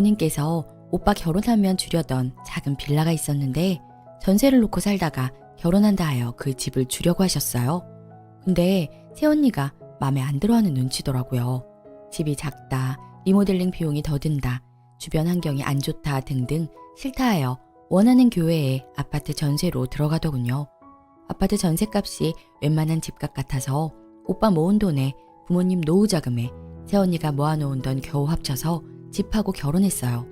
님께서 오빠 결혼하면 주려던 작은 빌라가 있었는데 전세를 놓고 살다가 결혼한다 하여 그 집을 주려고 하셨어요. 근데 새언니가 마음에 안 들어하는 눈치더라고요. 집이 작다, 리모델링 비용이 더 든다, 주변 환경이 안 좋다 등등 싫다 하여 원하는 교회에 아파트 전세로 들어가더군요. 아파트 전세값이 웬만한 집값 같아서 오빠 모은 돈에 부모님 노후 자금에 새언니가 모아놓은 돈 겨우 합쳐서 집하고 결혼했어요.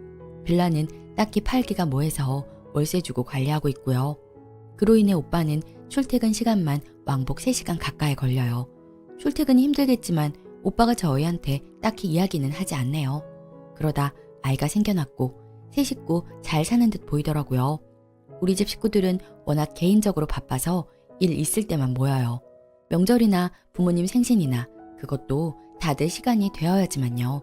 빌라는 딱히 팔기가 뭐해서 월세 주고 관리하고 있고요. 그로 인해 오빠는 출퇴근 시간만 왕복 3시간 가까이 걸려요. 출퇴근이 힘들겠지만 오빠가 저희한테 딱히 이야기는 하지 않네요. 그러다 아이가 생겨났고 새 식구 잘 사는 듯 보이더라고요. 우리 집 식구들은 워낙 개인적으로 바빠서 일 있을 때만 모여요. 명절이나 부모님 생신이나 그것도 다들 시간이 되어야지만요.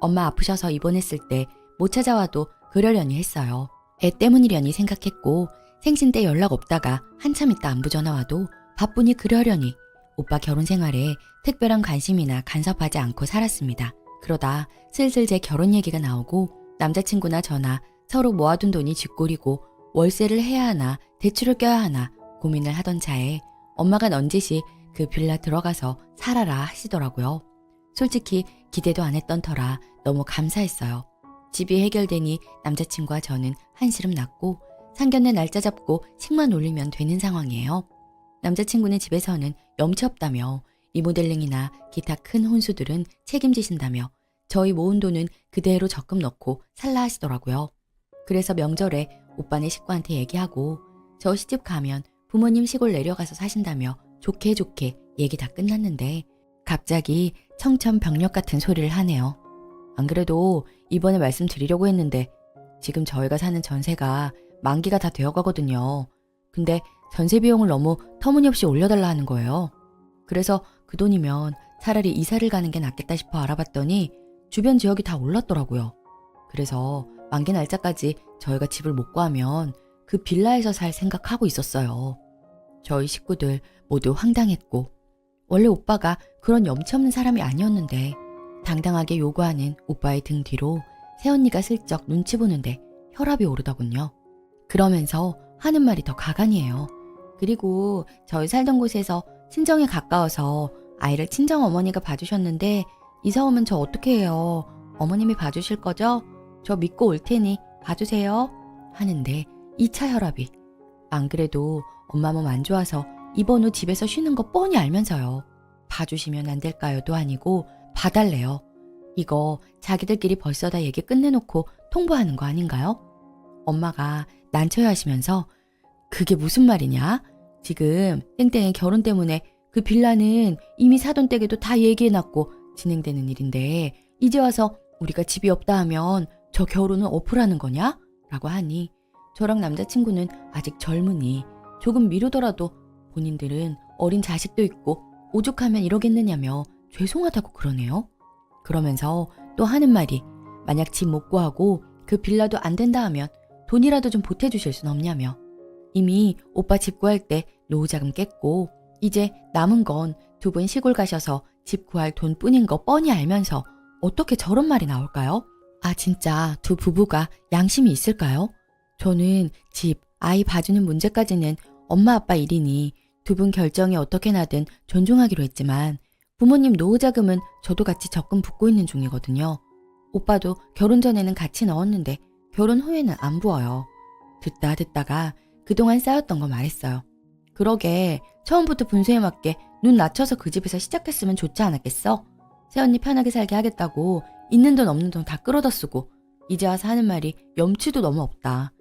엄마 아프셔서 입원했을 때 못 찾아와도 그러려니 했어요. 애 때문이려니 생각했고 생신 때 연락 없다가 한참 있다 안부 전화 와도 바쁘니 그러려니 오빠 결혼 생활에 특별한 관심이나 간섭하지 않고 살았습니다. 그러다 슬슬 제 결혼 얘기가 나오고 남자친구나 저나 서로 모아둔 돈이 쥐꼬리고 월세를 해야 하나 대출을 껴야 하나 고민을 하던 차에 엄마가 넌지시 그 빌라 들어가서 살아라 하시더라고요. 솔직히 기대도 안 했던 터라 너무 감사했어요. 집이 해결되니 남자친구와 저는 한시름 났고 상견례 날짜 잡고 식만 올리면 되는 상황이에요. 남자친구는 집에서는 염치 없다며 리모델링이나 기타 큰 혼수들은 책임지신다며 저희 모은 돈은 그대로 적금 넣고 살라 하시더라고요. 그래서 명절에 오빠네 식구한테 얘기하고 저 시집 가면 부모님 시골 내려가서 사신다며 좋게 좋게 얘기 다 끝났는데 갑자기 청천벽력 같은 소리를 하네요. 안 그래도 이번에 말씀드리려고 했는데 지금 저희가 사는 전세가 만기가 다 되어 가거든요. 근데 전세 비용을 너무 터무니없이 올려달라 하는 거예요. 그래서 그 돈이면 차라리 이사를 가는 게 낫겠다 싶어 알아봤더니 주변 지역이 다 올랐더라고요. 그래서 만기 날짜까지 저희가 집을 못 구하면 그 빌라에서 살 생각하고 있었어요. 저희 식구들 모두 황당했고 원래 오빠가 그런 염치 없는 사람이 아니었는데 당당하게 요구하는 오빠의 등 뒤로 새언니가 슬쩍 눈치 보는데 혈압이 오르더군요. 그러면서 하는 말이 더 가관이에요. 그리고 저희 살던 곳에서 친정에 가까워서 아이를 친정 어머니가 봐주셨는데 이사 오면 저 어떻게 해요? 어머님이 봐주실 거죠? 저 믿고 올 테니 봐주세요. 하는데 2차 혈압이 안 그래도 엄마 몸 안 좋아서 이번 후 집에서 쉬는 거 뻔히 알면서요. 봐주시면 안 될까요도 아니고 봐달래요. 이거 자기들끼리 벌써 다 얘기 끝내놓고 통보하는 거 아닌가요? 엄마가 난처해 하시면서 그게 무슨 말이냐? 지금 땡땡의 결혼 때문에 그 빌라는 이미 사돈 댁에도 다 얘기해놨고 진행되는 일인데 이제 와서 우리가 집이 없다 하면 저 결혼은 어플하는 거냐? 라고 하니 저랑 남자친구는 아직 젊으니 조금 미루더라도 본인들은 어린 자식도 있고 오죽하면 이러겠느냐며 죄송하다고 그러네요. 그러면서 또 하는 말이 만약 집 못 구하고 그 빌라도 안 된다 하면 돈이라도 좀 보태주실 순 없냐며 이미 오빠 집 구할 때 노후자금 깼고 이제 남은 건 두 분 시골 가셔서 집 구할 돈뿐인 거 뻔히 알면서 어떻게 저런 말이 나올까요? 아 진짜 두 부부가 양심이 있을까요? 저는 집, 아이 봐주는 문제까지는 엄마 아빠 일이니 두 분 결정이 어떻게 나든 존중하기로 했지만 부모님 노후자금은 저도 같이 적금 붓고 있는 중이거든요. 오빠도 결혼 전에는 같이 넣었는데 결혼 후에는 안 부어요. 듣다 듣다가 그동안 쌓였던 거 말했어요. 그러게 처음부터 분수에 맞게 눈 낮춰서 그 집에서 시작했으면 좋지 않았겠어? 새언니 편하게 살게 하겠다고 있는 돈 없는 돈 다 끌어다 쓰고 이제 와서 하는 말이 염치도 너무 없다.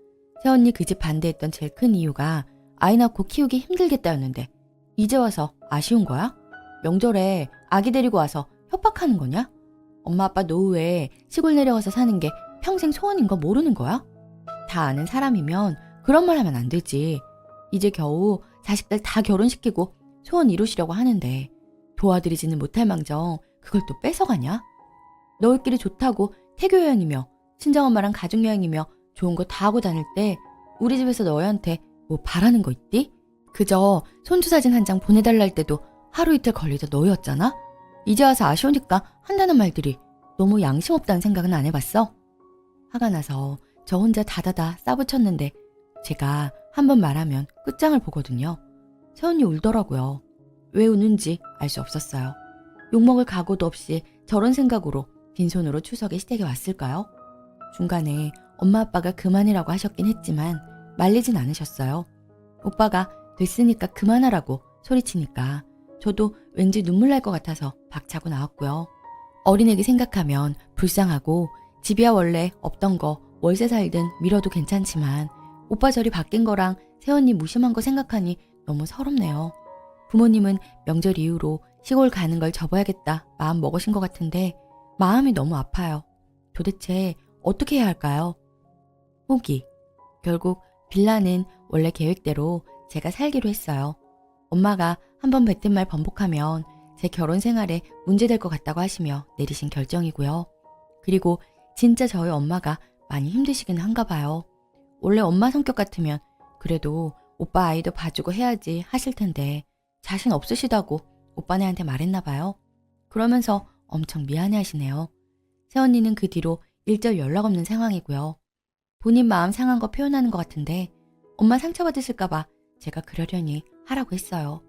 새언니 그 집 반대했던 제일 큰 이유가 아이 낳고 키우기 힘들겠다였는데 이제 와서 아쉬운 거야? 명절에 아기 데리고 와서 협박하는 거냐? 엄마 아빠 노후에 시골 내려가서 사는 게 평생 소원인 거 모르는 거야? 다 아는 사람이면 그런 말 하면 안 되지. 이제 겨우 자식들 다 결혼시키고 소원 이루시려고 하는데 도와드리지는 못할 망정 그걸 또 뺏어가냐? 너희끼리 좋다고 태교여행이며 친정엄마랑 가족여행이며 좋은 거 다 하고 다닐 때 우리 집에서 너희한테 뭐 바라는 거 있디? 그저 손주 사진 한 장 보내달라 할 때도 하루 이틀 걸리다 너희였잖아? 이제 와서 아쉬우니까 한다는 말들이 너무 양심 없다는 생각은 안 해봤어? 화가 나서 저 혼자 다다다 싸붙였는데 제가 한 번 말하면 끝장을 보거든요. 세언니 울더라고요. 왜 우는지 알 수 없었어요. 욕먹을 각오도 없이 저런 생각으로 빈손으로 추석에 시댁에 왔을까요? 중간에 엄마 아빠가 그만이라고 하셨긴 했지만 말리진 않으셨어요. 오빠가 됐으니까 그만하라고 소리치니까 저도 왠지 눈물 날 것 같아서 박차고 나왔고요. 어린애기 생각하면 불쌍하고 집이야 원래 없던 거 월세 살든 밀어도 괜찮지만 오빠 절이 바뀐 거랑 새언니 무심한 거 생각하니 너무 서럽네요. 부모님은 명절 이후로 시골 가는 걸 접어야겠다 마음 먹으신 것 같은데 마음이 너무 아파요. 도대체 어떻게 해야 할까요? 포기. 결국 빌라는 원래 계획대로 제가 살기로 했어요. 엄마가 한 번 뱉은 말 번복하면 제 결혼 생활에 문제될 것 같다고 하시며 내리신 결정이고요. 그리고 진짜 저희 엄마가 많이 힘드시긴 한가 봐요. 원래 엄마 성격 같으면 그래도 오빠 아이도 봐주고 해야지 하실 텐데 자신 없으시다고 오빠네한테 말했나 봐요. 그러면서 엄청 미안해 하시네요. 새언니는 그 뒤로 일절 연락 없는 상황이고요. 본인 마음 상한 거 표현하는 것 같은데 엄마 상처받으실까봐 제가 그러려니 하라고 했어요.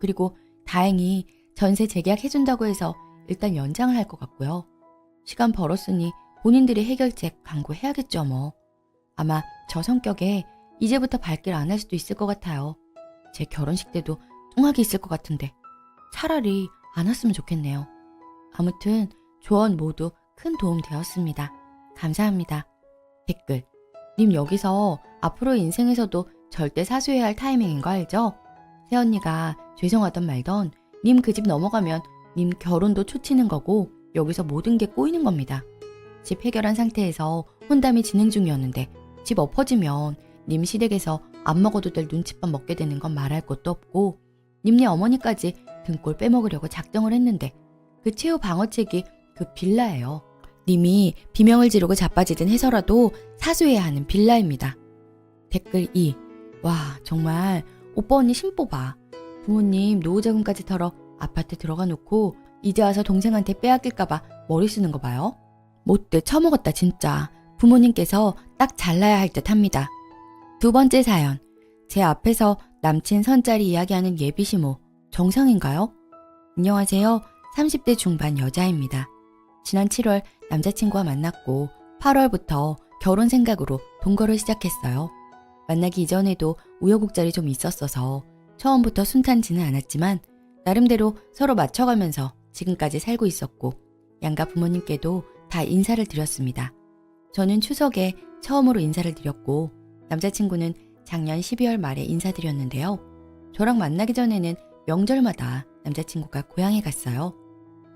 그리고 다행히 전세 재계약해준다고 해서 일단 연장을 할 것 같고요. 시간 벌었으니 본인들이 해결책 강구해야겠죠 뭐. 아마 저 성격에 이제부터 발길 안 할 수도 있을 것 같아요. 제 결혼식 때도 뚱하게 있을 것 같은데 차라리 안 왔으면 좋겠네요. 아무튼 조언 모두 큰 도움 되었습니다. 감사합니다. 댓글. 님 여기서 앞으로 인생에서도 절대 사수해야 할 타이밍인 거 알죠? 새언니가 죄송하던 말던 님 그 집 넘어가면 님 결혼도 초치는 거고 여기서 모든 게 꼬이는 겁니다. 집 해결한 상태에서 혼담이 진행 중이었는데 집 엎어지면 님 시댁에서 안 먹어도 될 눈칫밥 먹게 되는 건 말할 것도 없고 님네 어머니까지 등골 빼먹으려고 작정을 했는데 그 최후 방어책이 그 빌라예요. 님이 비명을 지르고 자빠지든 해서라도 사수해야 하는 빌라입니다. 댓글 2. 와, 정말 오빠 언니 심뽑아. 부모님 노후자금까지 털어 아파트 들어가 놓고 이제 와서 동생한테 빼앗길까봐 머리 쓰는 거 봐요. 못돼 처먹었다 진짜. 부모님께서 딱 잘라야 할 듯 합니다. 두 번째 사연. 제 앞에서 남친 선짜리 이야기하는 예비시모. 정상인가요? 안녕하세요. 30대 중반 여자입니다. 지난 7월 남자친구와 만났고 8월부터 결혼 생각으로 동거를 시작했어요. 만나기 이전에도 우여곡절이 좀 있었어서 처음부터 순탄치는 않았지만 나름대로 서로 맞춰가면서 지금까지 살고 있었고 양가 부모님께도 다 인사를 드렸습니다. 저는 추석에 처음으로 인사를 드렸고 남자친구는 작년 12월 말에 인사드렸는데요. 저랑 만나기 전에는 명절마다 남자친구가 고향에 갔어요.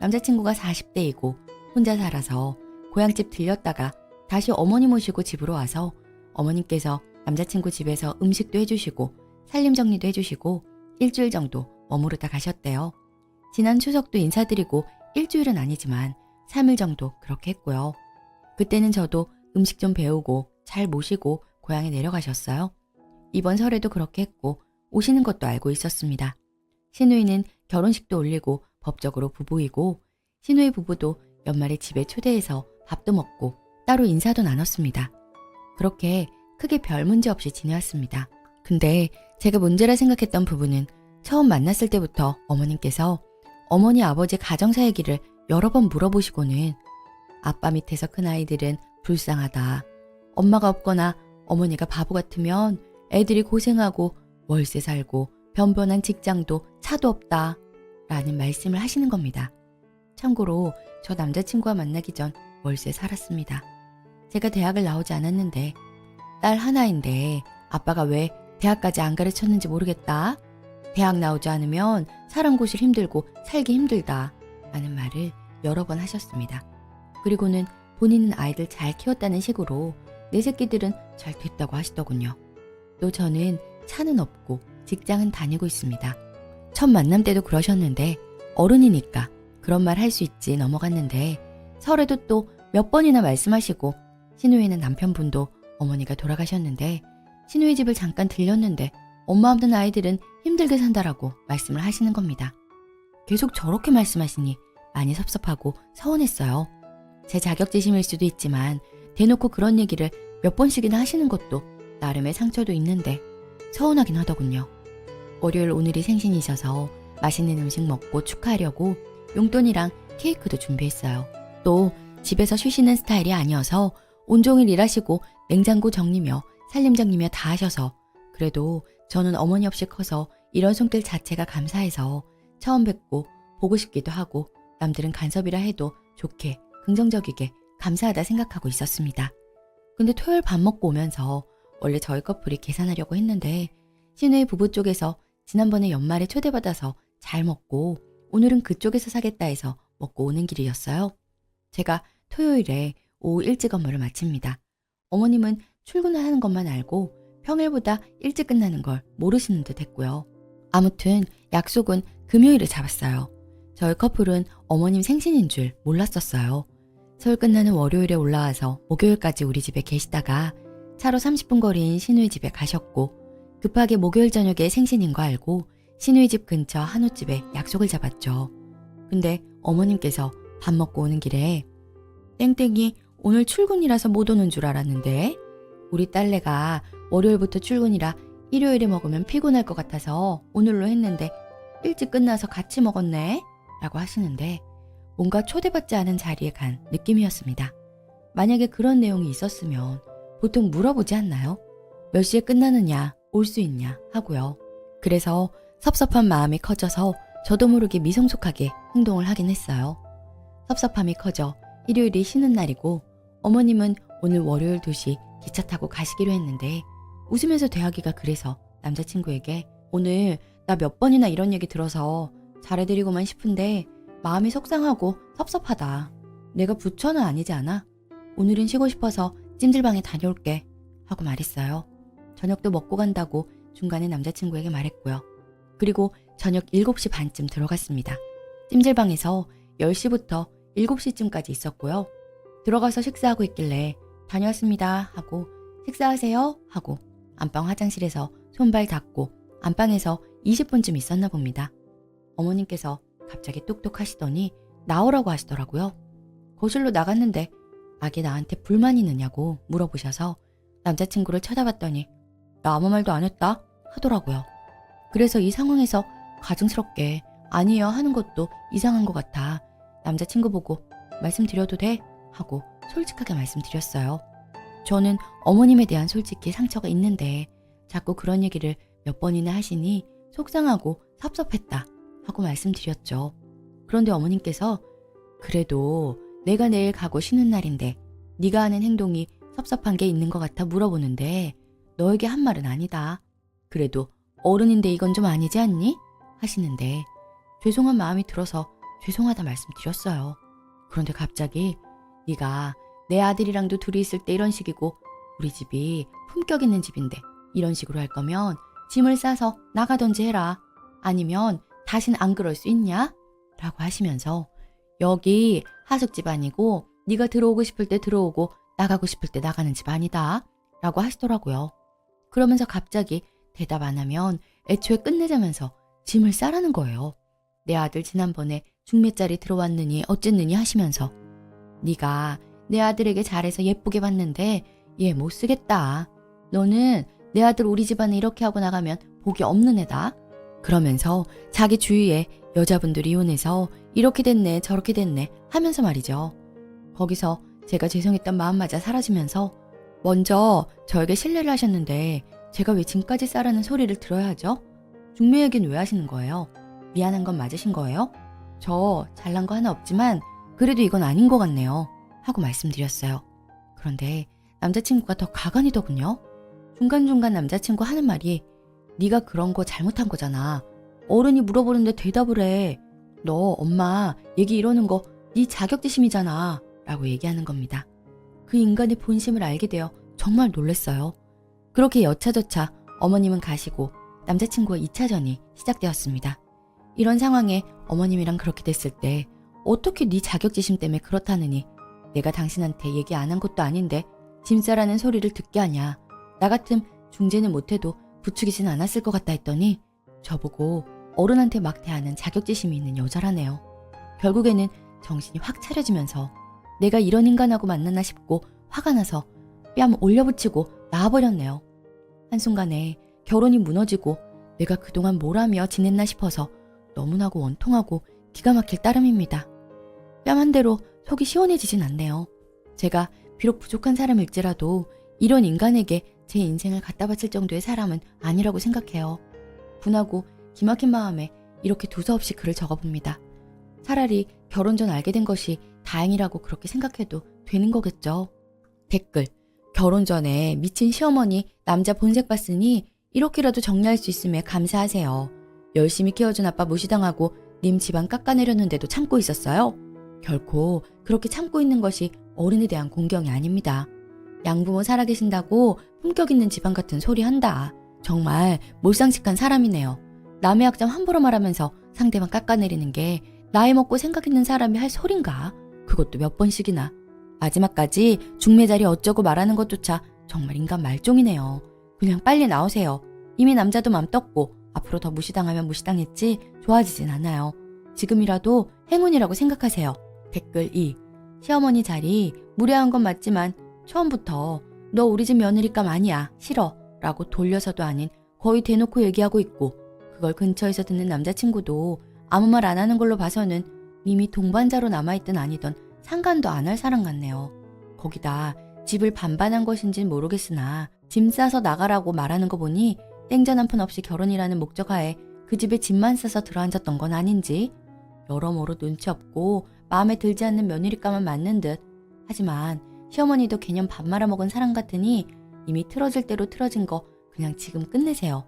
남자친구가 40대이고 혼자 살아서 고향집 들렸다가 다시 어머니 모시고 집으로 와서 어머님께서 남자친구 집에서 음식도 해주시고 살림 정리도 해주시고 일주일 정도 머무르다 가셨대요. 지난 추석도 인사드리고 일주일은 아니지만 3일 정도 그렇게 했고요. 그때는 저도 음식 좀 배우고 잘 모시고 고향에 내려가셨어요. 이번 설에도 그렇게 했고 오시는 것도 알고 있었습니다. 신우이는 결혼식도 올리고 법적으로 부부이고 신우이 부부도 연말에 집에 초대해서 밥도 먹고 따로 인사도 나눴습니다. 그렇게 크게 별 문제 없이 지내왔습니다. 근데 제가 문제라 생각했던 부분은 처음 만났을 때부터 어머님께서 어머니 아버지 가정사 얘기를 여러 번 물어보시고는 아빠 밑에서 큰 아이들은 불쌍하다. 엄마가 없거나 어머니가 바보 같으면 애들이 고생하고 월세 살고 변변한 직장도 차도 없다. 라는 말씀을 하시는 겁니다. 참고로 저 남자친구와 만나기 전 월세 살았습니다. 제가 대학을 나오지 않았는데 딸 하나인데 아빠가 왜 대학까지 안 가르쳤는지 모르겠다. 대학 나오지 않으면 사람 곳이 힘들고 살기 힘들다. 라는 말을 여러 번 하셨습니다. 그리고는 본인은 아이들 잘 키웠다는 식으로 내 새끼들은 잘 됐다고 하시더군요. 또 저는 차는 없고 직장은 다니고 있습니다. 첫 만남 때도 그러셨는데 어른이니까 그런 말 할 수 있지 넘어갔는데 설에도 또 몇 번이나 말씀하시고 신우이는 남편분도 어머니가 돌아가셨는데 신우이 집을 잠깐 들렸는데 엄마 없는 아이들은 힘들게 산다라고 말씀을 하시는 겁니다. 계속 저렇게 말씀하시니 많이 섭섭하고 서운했어요. 제 자격지심일 수도 있지만 대놓고 그런 얘기를 몇 번씩이나 하시는 것도 나름의 상처도 있는데 서운하긴 하더군요. 월요일 오늘이 생신이셔서 맛있는 음식 먹고 축하하려고 용돈이랑 케이크도 준비했어요. 또 집에서 쉬시는 스타일이 아니어서 온종일 일하시고 냉장고 정리며 살림 정리며 다 하셔서 그래도 저는 어머니 없이 커서 이런 손길 자체가 감사해서 처음 뵙고 보고 싶기도 하고 남들은 간섭이라 해도 좋게 긍정적이게 감사하다 생각하고 있었습니다. 근데 토요일 밥 먹고 오면서 원래 저희 커플이 계산하려고 했는데 신우의 부부 쪽에서 지난번에 연말에 초대받아서 잘 먹고 오늘은 그쪽에서 사겠다 해서 먹고 오는 길이었어요. 제가 토요일에 오후 일찍 업무를 마칩니다. 어머님은 출근하는 것만 알고 평일보다 일찍 끝나는 걸 모르시는 듯 했고요. 아무튼 약속은 금요일에 잡았어요. 저희 커플은 어머님 생신인 줄 몰랐었어요. 서울 끝나는 월요일에 올라와서 목요일까지 우리 집에 계시다가 차로 30분 거리인 신우이 집에 가셨고 급하게 목요일 저녁에 생신인 거 알고 신우이 집 근처 한우집에 약속을 잡았죠. 근데 어머님께서 밥 먹고 오는 길에 땡땡이 오늘 출근이라서 못 오는 줄 알았는데 우리 딸내가 월요일부터 출근이라 일요일에 먹으면 피곤할 것 같아서 오늘로 했는데 일찍 끝나서 같이 먹었네 라고 하시는데 뭔가 초대받지 않은 자리에 간 느낌이었습니다. 만약에 그런 내용이 있었으면 보통 물어보지 않나요? 몇 시에 끝나느냐, 올 수 있냐 하고요. 그래서 섭섭한 마음이 커져서 저도 모르게 미성숙하게 행동을 하긴 했어요. 섭섭함이 커져 일요일이 쉬는 날이고 어머님은 오늘 월요일 2시 기차 타고 가시기로 했는데 웃으면서 대하기가 그래서 남자친구에게 오늘 나 몇 번이나 이런 얘기 들어서 잘해드리고만 싶은데 마음이 속상하고 섭섭하다. 내가 부처는 아니지 않아? 오늘은 쉬고 싶어서 찜질방에 다녀올게. 하고 말했어요. 저녁도 먹고 간다고 중간에 남자친구에게 말했고요. 그리고 저녁 7시 반쯤 들어갔습니다. 찜질방에서 10시부터 7시쯤까지 있었고요. 들어가서 식사하고 있길래 다녀왔습니다 하고 식사하세요 하고 안방 화장실에서 손발 닦고 안방에서 20분쯤 있었나 봅니다. 어머님께서 갑자기 똑똑 하시더니 나오라고 하시더라고요. 거실로 나갔는데 아기 나한테 불만 있느냐고 물어보셔서 남자친구를 쳐다봤더니 나 아무 말도 안 했다 하더라고요. 그래서 이 상황에서 가증스럽게 아니에요 하는 것도 이상한 것 같아 남자친구 보고 말씀드려도 돼? 하고 솔직하게 말씀드렸어요. 저는 어머님에 대한 솔직히 상처가 있는데 자꾸 그런 얘기를 몇 번이나 하시니 속상하고 섭섭했다 하고 말씀드렸죠. 그런데 어머님께서 그래도 내가 내일 가고 쉬는 날인데 네가 하는 행동이 섭섭한 게 있는 것 같아 물어보는데 너에게 한 말은 아니다. 그래도 어른인데 이건 좀 아니지 않니? 하시는데 죄송한 마음이 들어서 죄송하다 말씀드렸어요. 그런데 갑자기 네가 내 아들이랑도 둘이 있을 때 이런 식이고 우리 집이 품격 있는 집인데 이런 식으로 할 거면 짐을 싸서 나가던지 해라. 아니면 다신 안 그럴 수 있냐? 라고 하시면서 여기 하숙 집 아니고 네가 들어오고 싶을 때 들어오고 나가고 싶을 때 나가는 집 아니다. 라고 하시더라고요. 그러면서 갑자기 대답 안 하면 애초에 끝내자면서 짐을 싸라는 거예요. 내 아들 지난번에 중매짜리 들어왔느니 어쨌느니 하시면서 네가 내 아들에게 잘해서 예쁘게 봤는데 얘 못 쓰겠다. 너는 내 아들 우리 집안에 이렇게 하고 나가면 복이 없는 애다. 그러면서 자기 주위에 여자분들이 이혼해서 이렇게 됐네 저렇게 됐네 하면서 말이죠. 거기서 제가 죄송했던 마음마저 사라지면서 먼저 저에게 신뢰를 하셨는데 제가 왜 짐까지 싸라는 소리를 들어야 하죠? 중매 얘기는 왜 하시는 거예요? 미안한 건 맞으신 거예요? 저 잘난 거 하나 없지만 그래도 이건 아닌 것 같네요. 하고 말씀드렸어요. 그런데 남자친구가 더 가관이더군요. 중간중간 남자친구 하는 말이 네가 그런 거 잘못한 거잖아. 어른이 물어보는데 대답을 해. 너 엄마 얘기 이러는 거 네 자격지심이잖아. 라고 얘기하는 겁니다. 그 인간의 본심을 알게 되어 정말 놀랐어요. 그렇게 여차저차 어머님은 가시고 남자친구와 2차전이 시작되었습니다. 이런 상황에 어머님이랑 그렇게 됐을 때 어떻게 네 자격지심 때문에 그렇다느니 내가 당신한테 얘기 안 한 것도 아닌데 짐 싸라는 소리를 듣게 하냐. 나 같음 중재는 못해도 부추기진 않았을 것 같다 했더니 저보고 어른한테 막 대하는 자격지심이 있는 여자라네요. 결국에는 정신이 확 차려지면서 내가 이런 인간하고 만났나 싶고 화가 나서 뺨 올려붙이고 나와버렸네요. 한순간에 결혼이 무너지고 내가 그동안 뭘 하며 지냈나 싶어서 너무나고 원통하고 기가 막힐 따름입니다. 뺨한 대로 속이 시원해지진 않네요. 제가 비록 부족한 사람일지라도 이런 인간에게 제 인생을 갖다 바칠 정도의 사람은 아니라고 생각해요. 분하고 기막힌 마음에 이렇게 두서없이 글을 적어봅니다. 차라리 결혼 전 알게 된 것이 다행이라고 그렇게 생각해도 되는 거겠죠. 댓글. 결혼 전에 미친 시어머니 남자 본색 봤으니 이렇게라도 정리할 수 있음에 감사하세요. 열심히 키워준 아빠 무시당하고 님 집안 깎아내렸는데도 참고 있었어요. 결코 그렇게 참고 있는 것이 어른에 대한 공경이 아닙니다. 양부모 살아계신다고 품격 있는 집안 같은 소리 한다. 정말 몰상식한 사람이네요. 남의 약점 함부로 말하면서 상대방 깎아내리는 게 나이 먹고 생각 있는 사람이 할 소린가? 그것도 몇 번씩이나. 마지막까지 중매자리 어쩌고 말하는 것조차 정말 인간 말종이네요. 그냥 빨리 나오세요. 이미 남자도 맘 떴고 앞으로 더 무시당하면 무시당했지 좋아지진 않아요. 지금이라도 행운이라고 생각하세요. 댓글 2. 시어머니 자리 무례한 건 맞지만 처음부터 너 우리 집 며느리감 아니야 싫어 라고 돌려서도 아닌 거의 대놓고 얘기하고 있고 그걸 근처에서 듣는 남자친구도 아무 말 안 하는 걸로 봐서는 이미 동반자로 남아있든 아니든 상관도 안 할 사람 같네요. 거기다 집을 반반한 것인진 모르겠으나 짐 싸서 나가라고 말하는 거 보니 땡전 한 푼 없이 결혼이라는 목적하에 그 집에 짐만 싸서 들어앉았던 건 아닌지 여러모로 눈치 없고 마음에 들지 않는 며느리감은 맞는 듯 하지만 시어머니도 개념 밥 말아먹은 사람 같으니 이미 틀어질 대로 틀어진 거 그냥 지금 끝내세요.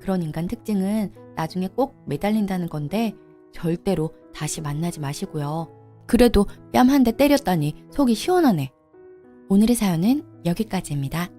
그런 인간 특징은 나중에 꼭 매달린다는 건데 절대로 다시 만나지 마시고요. 그래도 뺨 한 대 때렸다니 속이 시원하네. 오늘의 사연은 여기까지입니다.